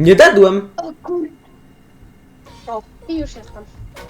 Nie dedłem! O kur... O, i już jestem.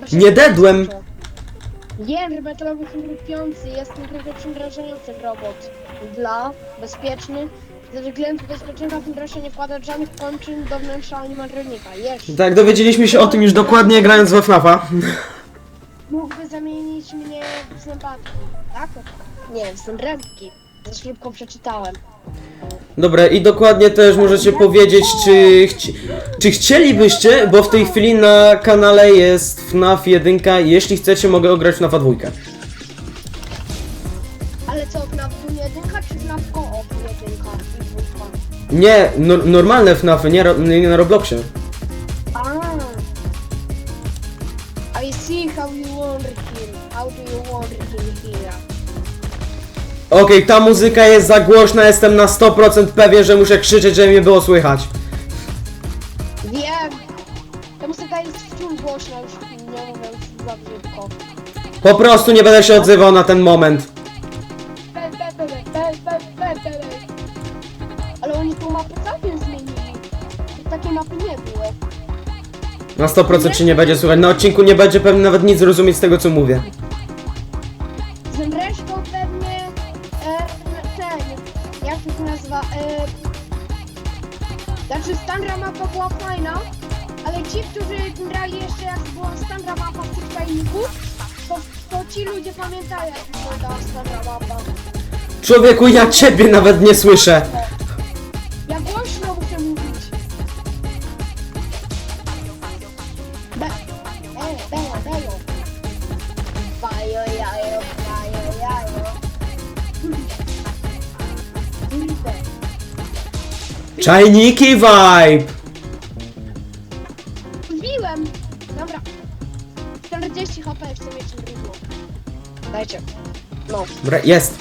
Bo się Nie dedłem. skończyło. Jędr metalowy chrupiący jest naprawdę przymrażający robot. Dla bezpieczny, ze względu bezpieczeństwa fundusze nie wkładać żadnych kończyn do wnętrza animatronika. Jeszcze Tak, dowiedzieliśmy się o tym już dokładnie grając we FNAFa. mógłby zamienić mnie w zębatki, tak? Nie, w zębatki. Za szybko przeczytałem. Dobra, i dokładnie też możecie powiedzieć, czy, chci czy chcielibyście, bo w tej chwili na kanale jest FNAF 1, jeśli chcecie mogę ograć FNAFa 2. Ale co, na jedynka czy na koop jedynka i dwójka? Nie, no, normalne FNAFy, nie, ro nie na Robloxie. Okej, ta muzyka jest za głośna, jestem na 100% pewien, że muszę krzyczeć, żeby mnie było słychać. Wiem. Ta muzyka jest wciąż głośna, już nie mówiąc za brzydko. Po prostu nie będę się odzywał na ten moment. Ale oni tą mapę całkiem zmienili. Takiej mapy nie było. Na 100% się nie będzie słuchać. Na odcinku nie będzie pewnie nawet nic zrozumieć z tego, co mówię. Ci ludzie pamiętają jak mapa. Człowieku, ja ciebie nawet nie słyszę. Ja głośno muszę mówić. Be, bejo, bejo, bejo. Bajo, jajo, bajo, jajo. Kurde. Czajniki vibe! Dobra, jest.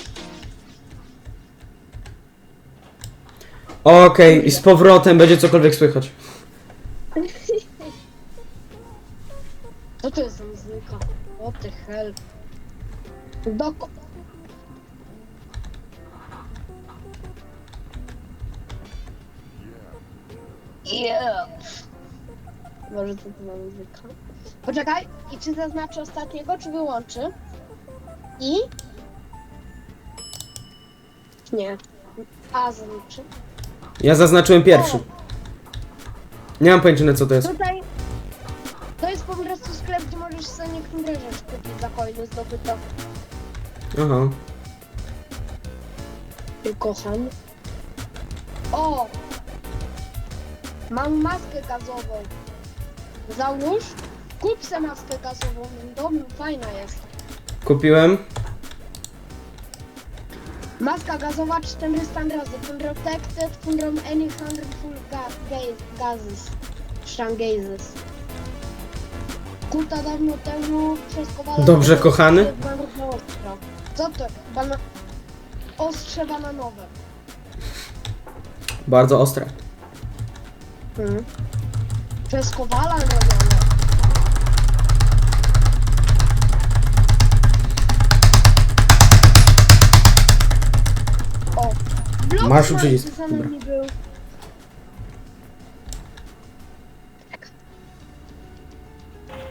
Okej, i z powrotem będzie cokolwiek słychać. Co to jest za muzyka? What the hell? Doko... Yeah. Może to za muzyka? Poczekaj, i czy zaznaczy ostatniego, czy wyłączy? I? Nie. A zaznaczy. Ja zaznaczyłem pierwszy. Nie mam pojęcia na co to jest. Tutaj to jest po prostu sklep, gdzie możesz sobie niektóre rzeczy kupić za coiny zdobyte. Aha. Kocham. O! Mam maskę gazową. Załóż. Kup se maskę gazową. Dobra, fajna jest. Kupiłem. Maska gazowa 400 razy. Protected from any harmful ga ga- gases. Strong gases. Kuta dawno temu przez kowala... Dobrze, kochany. Bardzo. Co to? Bana... Ostrze bananowe. Bardzo ostre. Mhm. Przez kowala robione. Blok Masz smart przycisk, pisany dobra. mi był.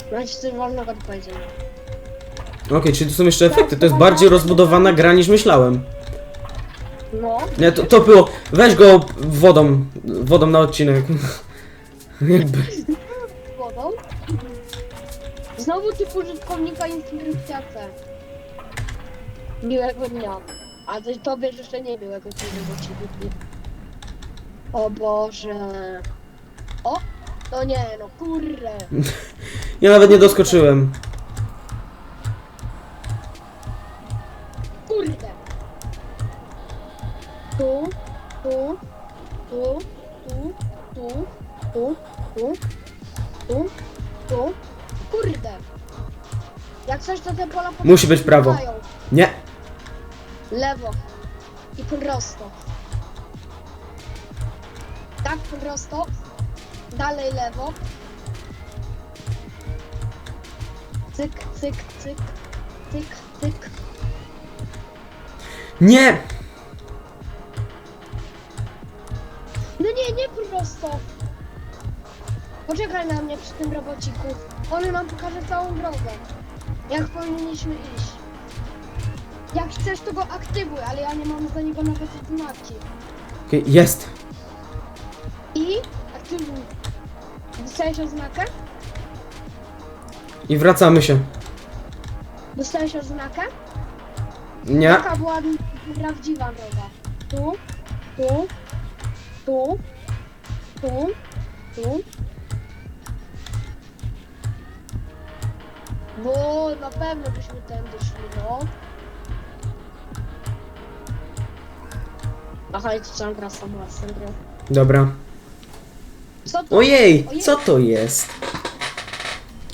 Znaczy powiedzenia. Okej, czyli tu są jeszcze efekty. To jest bardziej rozbudowana gra niż myślałem. No. Nie, to, to było. Weź go wodą. Wodą na odcinek. Jakby. wodą. Znowu typ użytkownika inskrypcja C. Miłego dnia. A to tobie jeszcze nie miłego dnia, bo ci wytnie. O Boże. O! To nie, no kurde. Ja nawet nie doskoczyłem. Kurde. Tu, tu, tu, tu, tu, tu, tu, tu, tu. Kurde. Jak coś to te pola Musi być prawo. Nie. Prosto. Tak, prosto. Dalej lewo. Cyk, cyk, cyk. Cyk, cyk. Nie! No nie, nie prosto. Poczekaj na mnie przy tym robociku. On nam pokaże całą drogę. Jak powinniśmy iść. Jak chcesz, to go aktywuj, ale ja nie mam za niego nawet odznaki. Okej, jest. I aktywuj. Dostałeś oznakę? I wracamy się. Dostałeś oznakę? Nie. Jaka była prawdziwa droga? Tu, tu, tu, tu, tu. Bo na pewno byśmy tędy szli, no. Aha, i co gra sama grą. Dobra. Co to? Ojej, Ojej. co to jest?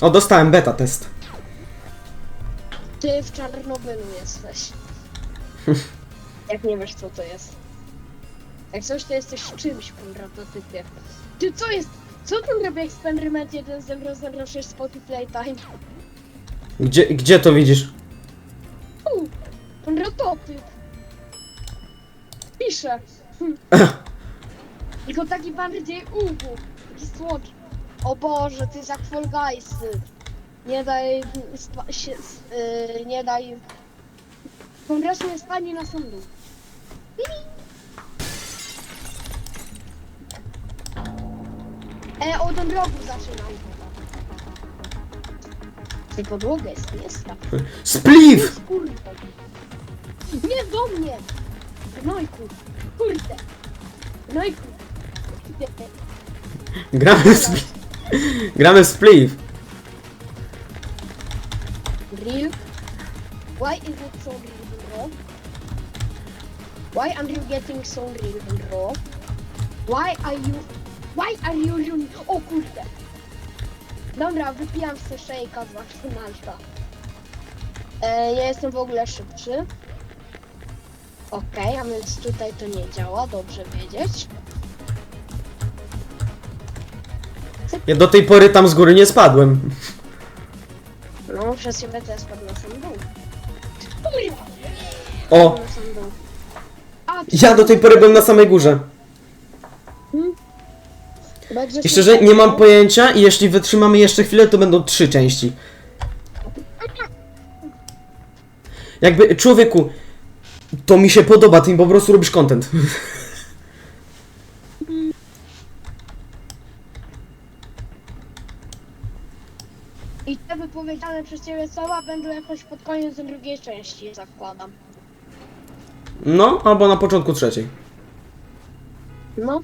O, dostałem beta test. Ty w Czarnobylu jesteś. Jak nie wiesz co to jest. Jak coś to jesteś czymś, na typie. Ty co jest? Co ten robi eksperyment 1006 Spotify Playtime? Gdzie, gdzie to widzisz? U, prototyp. Pisze. Hm. Tylko taki bardziej ubu. Taki słodki. O Boże, ty jest jak Fall Guysy. Nie daj... Spa, się, s- yy, nie daj... Prostu nie spadnie na dół. E, od rogu zaczynam. Ty podłoga jest. Spliff! Kurde. Nie do mnie! Gnojku! Kurde! Gnojku! Kurde. Gramy w spliff. Gramy w spliff. Real? Why is it so real, bro? Why are you getting so real, bro? Why are you... Why are you... run- O kurde! Dobra, wypijam sobie szejka z McDonalda. E, ja jestem w ogóle szybszy. Okej, a więc tutaj to nie działa, dobrze wiedzieć. Ja do tej pory tam z góry nie spadłem. No, przez ciebie też spadł na sam dół. Kurwa! O, Na sam dół. A, ja do tej pory byłem na samej górze. Chyba jak I szczerze, nie mam pojęcia i jeśli wytrzymamy jeszcze chwilę, to będą trzy części. Jakby, człowieku, to mi się podoba, ty mi po prostu robisz content. I te wypowiedziane przez ciebie słowa będą jakoś pod koniec drugiej części, zakładam. No, albo na początku trzeciej. No.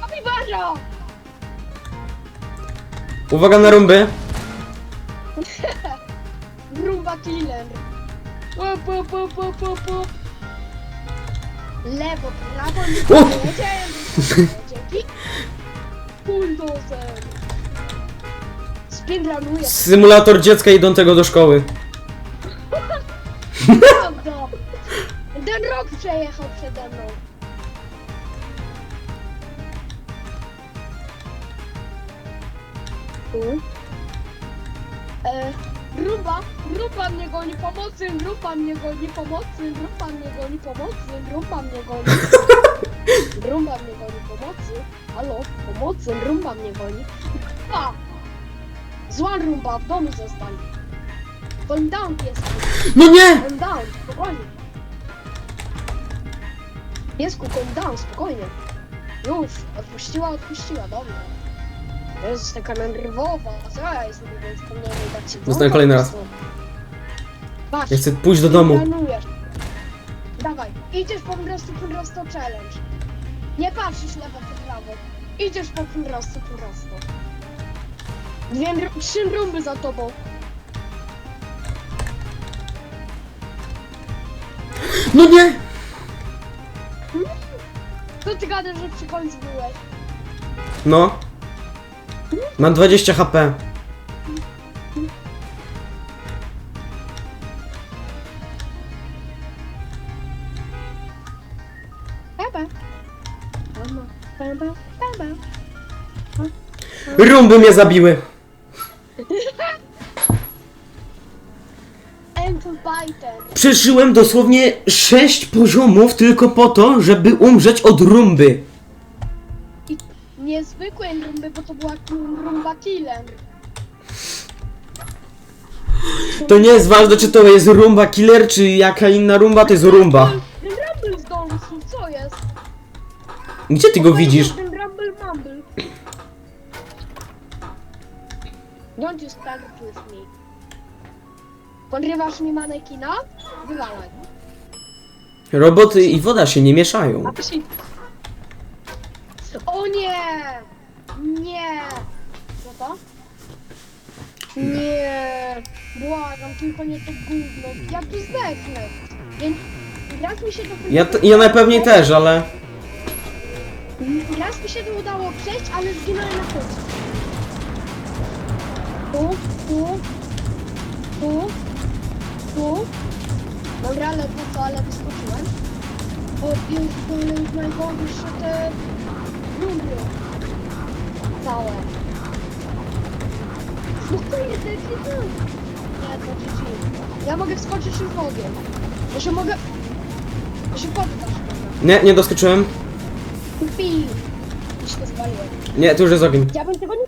Kapibarza! Uwaga na rumby. Rumba killer. Po, po, po, po, po, po. Lewo, prawo, nie O! jedziemy. Dzięki. Bulldozer. Speedrunuję. Symulator dziecka idącego do szkoły. Prawda. Ten rok przejechał przede mną. Gruba mnie goni pomocy, gruba mnie goni pomocy, gruba mnie goni pomocy, gruba mnie goni. Rumba mnie goni pomocy. Halo, pomocy, rumba mnie goni. A! Zła rumba, w domu zostań. Calm down, piesku. No nie! Calm down, spokojnie. Piesku, calm down, spokojnie. Już, odpuściła, odpuściła, dobra. Jest taka nerwowa, co ja jestem, więc powinienem dać ci Zostań kolejny raz. Patrz, Ja chcę pójść do domu. planujesz. Dawaj, idziesz po prostu po prostu challenge. Nie patrzysz lewo po prawo. Idziesz po prostu po prostu. Dwie, trzy rumby za tobą. No nie! Co ty gadasz, że przy końcu byłeś? No. Mam 20 HP. Rumby mnie zabiły. And Biden. Przeżyłem dosłownie 6 poziomów tylko po to, żeby umrzeć od rumby. Nie nie zwykłej rumby, bo to była rumba killer. To nie jest ważne, czy to jest rumba killer, czy jaka inna rumba, to jest rumba. Ten rumble zdążył, co jest? Gdzie ty go widzisz? Ten rumble mumble. Don't you start with me. Podrywasz mi manekina? Wywalaj. Roboty i woda się nie mieszają. O nie! Nie! Co to? Nie! Błagam, tylko nie to gówno. Ja tu zdechnę. Więc raz mi się to Ja, t- ja najpewniej też, ale... Raz mi się to udało przejść, ale zginąłem na końcu. Tu, tu, tu, tu. Dobra, ledwo co, ale wyskoczyłem. O Jezu, to jest najgorsze te rundy. Całe. No to jest decyzja. Nie, to GG. Ja mogę wskoczyć już w ogień. Się mogę... Się poddasz. Nie, nie doskoczyłem. Pi. Już to spaliłem. Nie, to już jest ogień. Ja bym tego nie.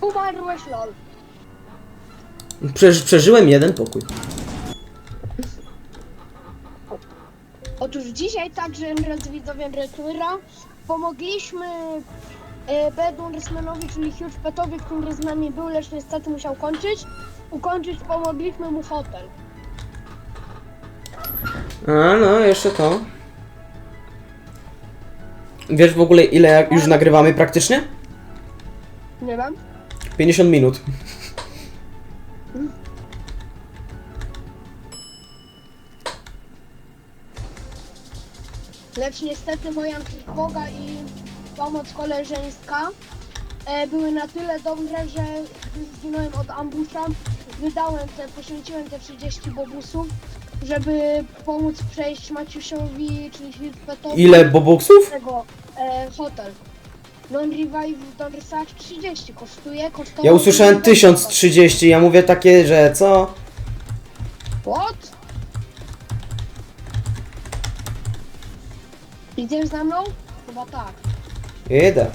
Umarłeś lol. Przeż, przeżyłem jeden pokój. Otóż dzisiaj także drodzy widzowie Retura pomogliśmy e, Bedwarsmanowi, czyli Huge Petowi, który z nami był, lecz niestety musiał kończyć. Ukończyć pomogliśmy mu hotel. A, no, jeszcze to. Wiesz w ogóle ile już nagrywamy praktycznie? Nie wiem. 50 minut. Lecz niestety moja trwoga i pomoc koleżeńska e, były na tyle dobre, że gdy zginąłem od ambusza. Wydałem te, poświęciłem te 30 bobusów, żeby pomóc przejść Maciusiowi, czyli Hilpetowi Ile bobuksów? tego e, hotel. Non Revive w Dorsach 30 kosztuje, kosztowało... Ja usłyszałem 1030, ja mówię takie, że co? What? Idziesz za mną? Chyba tak. Idę.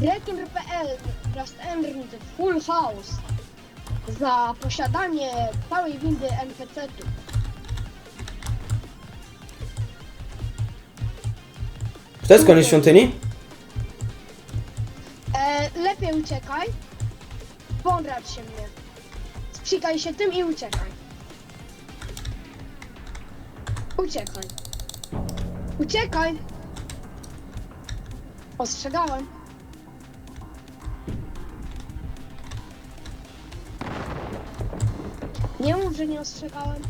Retur.pl Just Earned Full House za posiadanie całej windy NPC-tu. To jest koniec świątyni? E, lepiej uciekaj. Pądrać się mnie. Sprzykaj się tym i uciekaj. Uciekaj. Uciekaj! Ostrzegałem. Że nie ostrzegałem.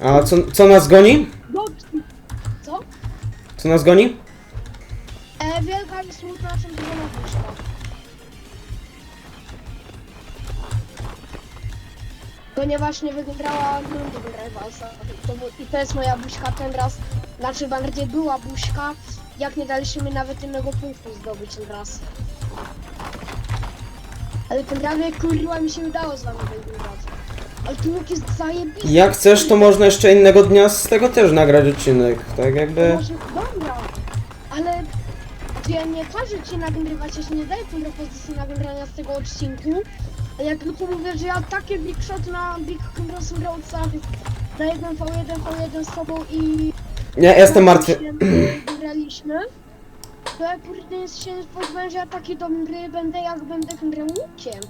A co, co nas goni? Dobrze. Co? Co nas goni? E, wielka i smutna czempiona buźka. Ponieważ nie wygrała rundy Rivalsa. To, bu- I to jest moja buźka ten raz. Znaczy bardziej była buźka, jak nie daliśmy nawet jednego punktu zdobyć ten raz. Ale ten prawie kurwa mi się udało z wami wygrywać. Ale ten łuk jest zajebisty. Jak chcesz, to można jeszcze innego dnia z tego też nagrać odcinek. Tak jakby... Może, dobra, ale ja nie każę ci nagrywać, ja się nie daję tej propozycji nagrania z tego odcinku. A jak tylko mówię, że ja takie big shot na Big Crossing Roadsach na 1 v 1 v 1 z tobą i... Nie, jestem martwy. Wygraliśmy. To ja kurde jest się pozbędę, że ja taki dobry będę, jak będę grał łukiem.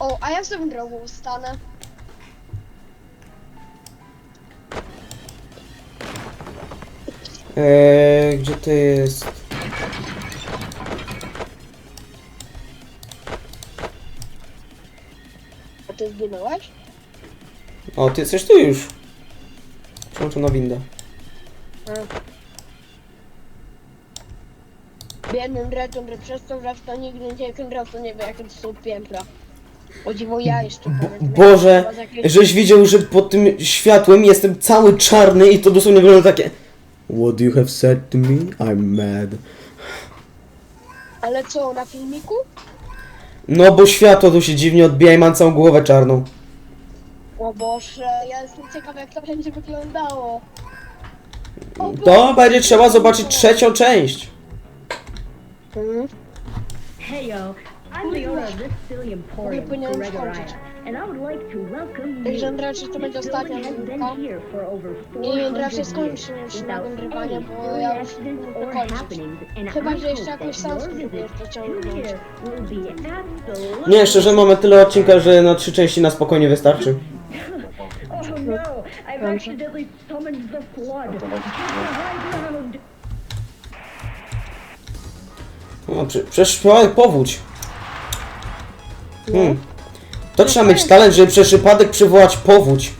O, a ja sobie grał stanę. Eee, gdzie to jest? A ty zginąłeś? O, ty jesteś tu już. Na windę. Biednym retom, że przez to, że w to nigdy nie grał, to nie wie jakie to są piętra. O dziwo ja jeszcze pamiętam. Boże, żeś widział, że pod tym światłem jestem cały czarny i to dosłownie wygląda takie What you have said to me? I'm mad. Ale co, na filmiku? No bo światło tu się dziwnie odbija i mam całą głowę czarną. O Boże, ja jestem ciekawa jak to będzie wyglądało. O To będzie trzeba zobaczyć trzecią część. Mhm. Hey yo, I'm the owner of this silly emporium, and I would like to welcome Także you. raczej to będzie This ostatnia building has been here for over I 400 raczej years skończę już without nagrywanie, any bo ja już accidents muszę or kończyć. happenings, and Chyba, I że jeszcze hope that sam your spróbuję visit pociągnąć. here will be absolutely Nie, szczerze mamy tyle odcinka, że na trzy części na spokojnie wystarczy. No, I've accidentally summoned the flood. No, przy, przez przypadek powódź. Hmm. To trzeba mieć talent, żeby przez przypadek przywołać powódź.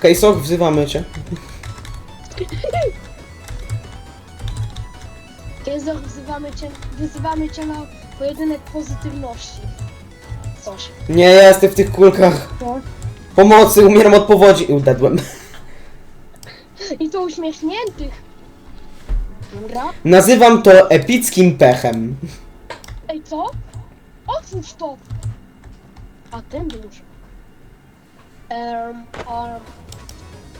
Kejsoch, wzywamy cię. Jezu, wzywamy cię, wyzywamy cię na pojedynek pozytywności. Coś. Nie, ja jestem w tych kulkach. No. Pomocy, umieram od powodzi. I udadłem. I to uśmiechniętych. Dobra. Nazywam to epickim pechem. Ej, co? Otwórz to! A ten już. Um, um.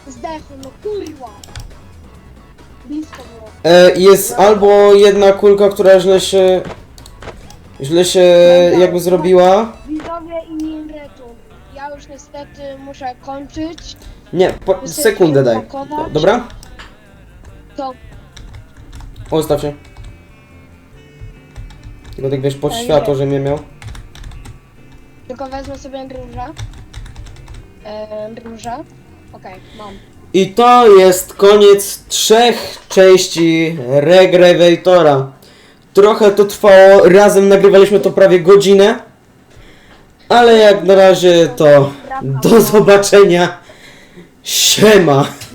Zdechłem, no kurwa. Blisko było. E, jest albo jedna kulka, która źle się... Źle się jakby zrobiła. Widzowie i Minretu. Ja już niestety muszę kończyć. Nie, po, sekundę daj. Dobra? To Ustaw się. Tylko tak wiesz, pod Ale światło, nie. że mnie miał. tylko wezmę sobie różę. E, różę. Okej, mam. I to jest koniec trzech części Regravatora. Trochę to trwało, razem nagrywaliśmy to prawie godzinę. Ale jak na razie to do zobaczenia. Siema.